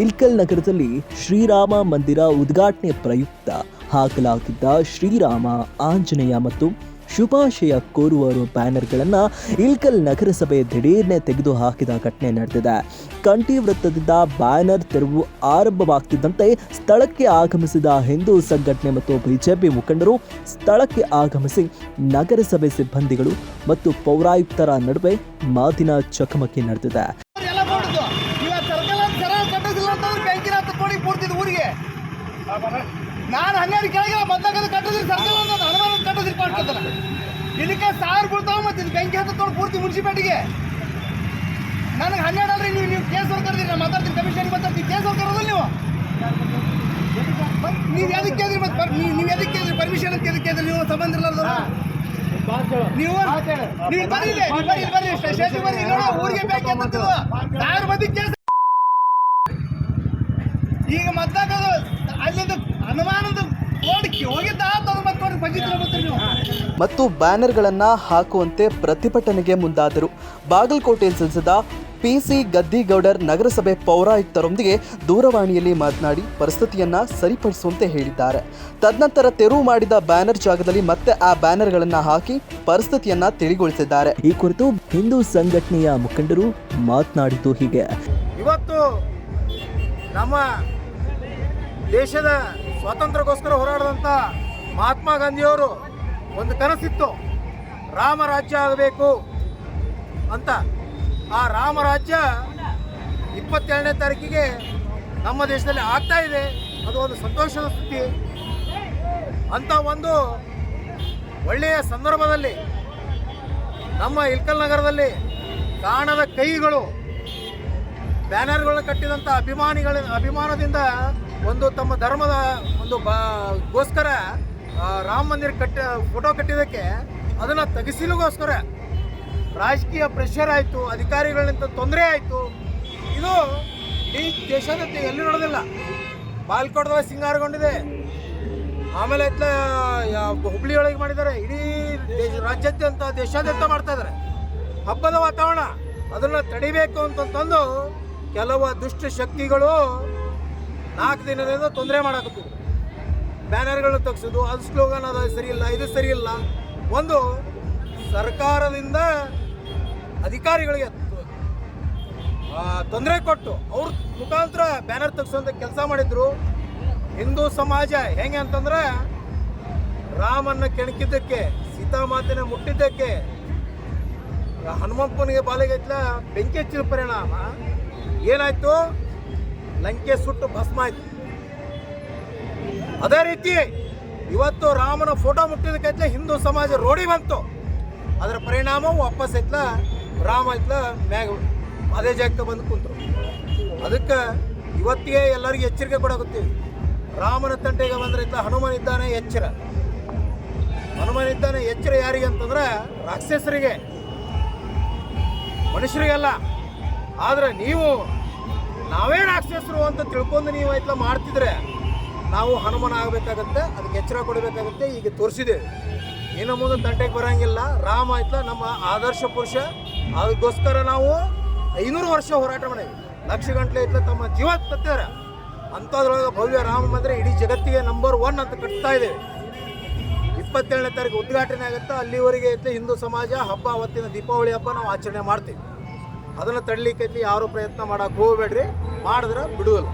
ಇಲ್ಕಲ್ ನಗರದಲ್ಲಿ ಶ್ರೀರಾಮ ಮಂದಿರ ಉದ್ಘಾಟನೆ ಪ್ರಯುಕ್ತ ಹಾಕಲಾಗಿದ್ದ ಶ್ರೀರಾಮ ಆಂಜನೇಯ ಮತ್ತು ಶುಭಾಶಯ ಕೋರುವರು ಬ್ಯಾನರ್ಗಳನ್ನು ಇಲ್ಕಲ್ ನಗರಸಭೆ ದಿಢೀರ್ನೆ ತೆಗೆದು ಹಾಕಿದ ಘಟನೆ ನಡೆದಿದೆ. ಕಂಠಿ ವೃತ್ತದಿಂದ ಬ್ಯಾನರ್ ತೆರವು ಆರಂಭವಾಗ್ತಿದ್ದಂತೆ ಸ್ಥಳಕ್ಕೆ ಆಗಮಿಸಿದ ಹಿಂದೂ ಸಂಘಟನೆ ಮತ್ತು ಬಿಜೆಪಿ ಮುಖಂಡರು ಸ್ಥಳಕ್ಕೆ ಆಗಮಿಸಿ ನಗರಸಭೆ ಸಿಬ್ಬಂದಿಗಳು ಮತ್ತು ಪೌರಾಯುಕ್ತರ ನಡುವೆ ಮಾತಿನ ಚಕಮಕಿ ನಡೆದಿದೆ. ನಾನು ಹನ್ನೆರಡು ಕೆಳಗೆ ಬಂದಾಗ ಕಟ್ಟೋದಿಲ್ಲ ಸರ್ಕಲ್ ಅಂತ ಮತ್ತೆ ಇದು ಬೆಂಕಿ ಹತ್ಕೊಂಡು ಪೂರ್ತಿ ಮುನ್ಸಿಪಾಲಿಟಿಗೆ. ನನಗೆ ಹನ್ನೆರಡು ಅಲ್ರಿ ನೀವು ನೀವು ಕೇಸ್ ಕರೆದಿರಿ ನಾನು ಮಾತಾಡ್ತೀನಿ ಕಮಿಷನ್ ಮಾತಾಡ್ತೀನಿ. ಕೇಸ್ ಅವ್ರು ನೀವು? ನೀವು ಎದಕ್ಕೆ ಕೇಳಿದ್ರಿ ಮತ್ತೆ ನೀವು ನೀವು ಎದಕ್ಕೆ ಕೇಳಿದ್ರಿ ಪರ್ಮಿಷನ್ ಅಂತ ಎದಕ್ಕೆ ಕೇಳಿದ್ರಿ ನೀವು ಸಂಬಂಧ ಇರಲಾರ್ದವ್ರು. ನೀವು ನೀವು ಬರ್ರಿ ಬರ್ರಿ ಬರ್ರಿ ಸ್ಟೇಷನ್ ಬರ್ರಿ ಊರಿಗೆ ಬೇಕು ಯಾರು ಮಂದಿ ಕೇಸ್ ಈಗ ಮತ್ತಾಗದು ಅಲ್ಲಿಂದ ಅನುಮಾನದ ಮತ್ತೆ ಬ್ಯಾನರ್ಗಳನ್ನು ಹಾಕುವಂತೆ ಪ್ರತಿಭಟನೆಗೆ ಮುಂದಾದರು. ಬಾಗಲಕೋಟೆ ಸಂಸದ ಪಿಸಿ ಗದ್ದಿಗೌಡರ್ ನಗರಸಭೆ ಪೌರಾಯುಕ್ತರೊಂದಿಗೆ ದೂರವಾಣಿಯಲ್ಲಿ ಮಾತನಾಡಿ ಪರಿಸ್ಥಿತಿಯನ್ನ ಸರಿಪಡಿಸುವಂತೆ ಹೇಳಿದ್ದಾರೆ. ತದನಂತರ ತೆರವು ಮಾಡಿದ ಬ್ಯಾನರ್ ಜಾಗದಲ್ಲಿ ಮತ್ತೆ ಆ ಬ್ಯಾನರ್ಗಳನ್ನು ಹಾಕಿ ಪರಿಸ್ಥಿತಿಯನ್ನ ತಿಳಿಗೊಳಿಸಿದ್ದಾರೆ. ಈ ಕುರಿತು ಹಿಂದೂ ಸಂಘಟನೆಯ ಮುಖಂಡರು ಮಾತನಾಡಿದ್ದು ಹೀಗೆ. ಇವತ್ತು ನಮ್ಮ ದೇಶದ ಸ್ವಾತಂತ್ರ್ಯಕ್ಕೋಸ್ಕರ ಹೋರಾಡಿದಂಥ ಮಹಾತ್ಮ ಗಾಂಧಿಯವರು ಒಂದು ಕನಸಿತ್ತು. ರಾಮ ರಾಜ್ಯ ಆಗಬೇಕು ಅಂತ. ಆ ರಾಮ ರಾಜ್ಯ ಇಪ್ಪತ್ತೆರಡನೇ ತಾರೀಕಿಗೆ ನಮ್ಮ ದೇಶದಲ್ಲಿ ಆಗ್ತಾ ಇದೆ. ಅದು ಒಂದು ಸಂತೋಷದ ಸ್ಥಿತಿ. ಅಂತ ಒಂದು ಒಳ್ಳೆಯ ಸಂದರ್ಭದಲ್ಲಿ ನಮ್ಮ ಇಲ್ಕಲ್ ನಗರದಲ್ಲಿ ಕಾಣದ ಕೈಗಳು ಬ್ಯಾನರ್ಗಳನ್ನ ಕಟ್ಟಿದಂಥ ಅಭಿಮಾನಿಗಳ, ಅಭಿಮಾನದಿಂದ ಒಂದು ತಮ್ಮ ಧರ್ಮದ ಒಂದು ಬಾ, ಗೋಸ್ಕರ ರಾಮ ಮಂದಿರ ಕಟ್ಟ, ಫೋಟೋ ಕಟ್ಟಿದ್ದಕ್ಕೆ ಅದನ್ನು ತೆಗೆಸಿಲಿಗೋಸ್ಕರ ರಾಜಕೀಯ ಪ್ರೆಷರ್ ಆಯಿತು, ಅಧಿಕಾರಿಗಳಿಂದ ತೊಂದರೆ ಆಯಿತು. ಇದು ಈ ದೇಶದ ಎಲ್ಲಿ ನಡೆದಿಲ್ಲ. ಬಾಲ್ಕೋಟದಲ್ಲಿ ಸಿಂಗಾರಗೊಂಡಿದೆ. ಆಮೇಲೆ ಇತ್ಲ ಹುಬ್ಳಿಯೊಳಗೆ ಮಾಡಿದ್ದಾರೆ. ಇಡೀ ದೇಶ, ರಾಜ್ಯಾದ್ಯಂತ, ದೇಶಾದ್ಯಂತ ಮಾಡ್ತಾ ಇದ್ದಾರೆ. ಹಬ್ಬದ ವಾತಾವರಣ. ಅದನ್ನು ತಡಿಬೇಕು ಅಂತಂತಂದು ಕೆಲವು ದುಷ್ಟ ಶಕ್ತಿಗಳು ನಾಲ್ಕು ದಿನದಿಂದ ತೊಂದರೆ ಮಾಡಕತ್ತು ಬ್ಯಾನರ್ಗಳನ್ನ ತೆಗ್ಸೋದು, ಅದು ಸ್ಲೋಗನ್ ಅದ ಸರಿ ಇಲ್ಲ ಇದು ಸರಿ ಇಲ್ಲ ಒಂದು ಸರ್ಕಾರದಿಂದ ಅಧಿಕಾರಿಗಳಿಗೆ ತೊಂದರೆ ಕೊಟ್ಟು ಅವ್ರ ಮುಖಾಂತರ ಬ್ಯಾನರ್ ತೆಗ್ಸೋಂಥ ಕೆಲಸ ಮಾಡಿದ್ರು. ಹಿಂದೂ ಸಮಾಜ ಹೆಂಗೆ ಅಂತಂದ್ರೆ ರಾಮನ್ನ ಕೆಣಕಿದ್ದಕ್ಕೆ ಸೀತಾಮಾತೆನ ಮುಟ್ಟಿದ್ದಕ್ಕೆ ಹನುಮಪ್ಪನಿಗೆ ಬಾಲಿಗೆ ಬೆಂಕಿ ಹಚ್ಚಿದ ಪರಿಣಾಮ. ಏನಾಯ್ತು? ಲಂಕೆ ಸುಟ್ಟು ಭಸ್ಮ ಆಯ್ತು. ಅದೇ ರೀತಿ ಇವತ್ತು ರಾಮನ ಫೋಟೋ ಮುಟ್ಟಿದಕ್ಕೆ ಹಿಂದೂ ಸಮಾಜ ರೋಡಿ ಬಂತು. ಅದರ ಪರಿಣಾಮ ವಾಪಸ್ ಐತ್ಲ ರಾಮ ಐತ್ಲ ಮ್ಯಾಗ ಅದೇ ಜಾಗಕ್ಕೆ ಬಂದು ಕುಂತರು. ಅದಕ್ಕೆ ಇವತ್ತಿಗೆ ಎಲ್ಲರಿಗೂ ಎಚ್ಚರಿಕೆ ಕೊಡಾಗುತ್ತೀವಿ ರಾಮನ ತಂಟೆಗೆ ಬಂದ್ರೆ ಇತ್ತ ಹನುಮನ್ ಇದ್ದಾನೆ, ಎಚ್ಚರ. ಹನುಮನ್ ಇದ್ದಾನೆ, ಎಚ್ಚರ ಯಾರಿಗೆ ಅಂತಂದ್ರೆ ರಾಕ್ಷಸರಿಗೆ. ಮನುಷ್ಯರಿಗೆಲ್ಲ. ಆದರೆ ನೀವು ನಾವೇ ರಾಕ್ಷಸರು ಅಂತ ತಿಳ್ಕೊಂಡು ನೀವು ಐತ್ಲ ಮಾಡ್ತಿದ್ರೆ ನಾವು ಹನುಮಾನ ಆಗಬೇಕಾಗತ್ತೆ, ಅದಕ್ಕೆ ಎಚ್ಚರ ಕೊಡಬೇಕಾಗುತ್ತೆ, ಈಗ ತೋರಿಸಿದ್ದೇವೆ. ಇನ್ನು ಮುಂದೆ ತಂಟೆಗೆ ಬರೋಂಗಿಲ್ಲ. ರಾಮ ಐತ್ಲ ನಮ್ಮ ಆದರ್ಶ ಪುರುಷ. ಅದಕ್ಕೋಸ್ಕರ ನಾವು ಐನೂರು ವರ್ಷ ಹೋರಾಟ ಮಾಡಿದ್ವಿ. ಲಕ್ಷ ಗಂಟ್ಲೆ ಐತ್ಲ ತಮ್ಮ ಜೀವ ತತ್ತಾರ ಅಂಥದ್ರೊಳಗೆ ಭವ್ಯ ರಾಮ ಮಂದಿರ ಇಡೀ ಜಗತ್ತಿಗೆ ನಂಬರ್ ಒನ್ ಅಂತ ಕಟ್ತಾ ಇದ್ದೇವೆ ಇಪ್ಪತ್ತೇಳನೇ ತಾರೀಕು ಉದ್ಘಾಟನೆ ಆಗುತ್ತೆ. ಅಲ್ಲಿವರೆಗೆ ಐತೆ ಹಿಂದೂ ಸಮಾಜ ಹಬ್ಬ, ಅವತ್ತಿನ ದೀಪಾವಳಿ ಹಬ್ಬ ನಾವು ಆಚರಣೆ ಮಾಡ್ತೀವಿ. ಅದನ್ನು ತಡಲಿಕ್ಕೆ ಯಾರು ಪ್ರಯತ್ನ ಮಾಡಕ್ಕೆ ಹೋಗಬೇಡ್ರಿ. ಮಾಡಿದ್ರೆ ಬಿಡುವಲ್ಲ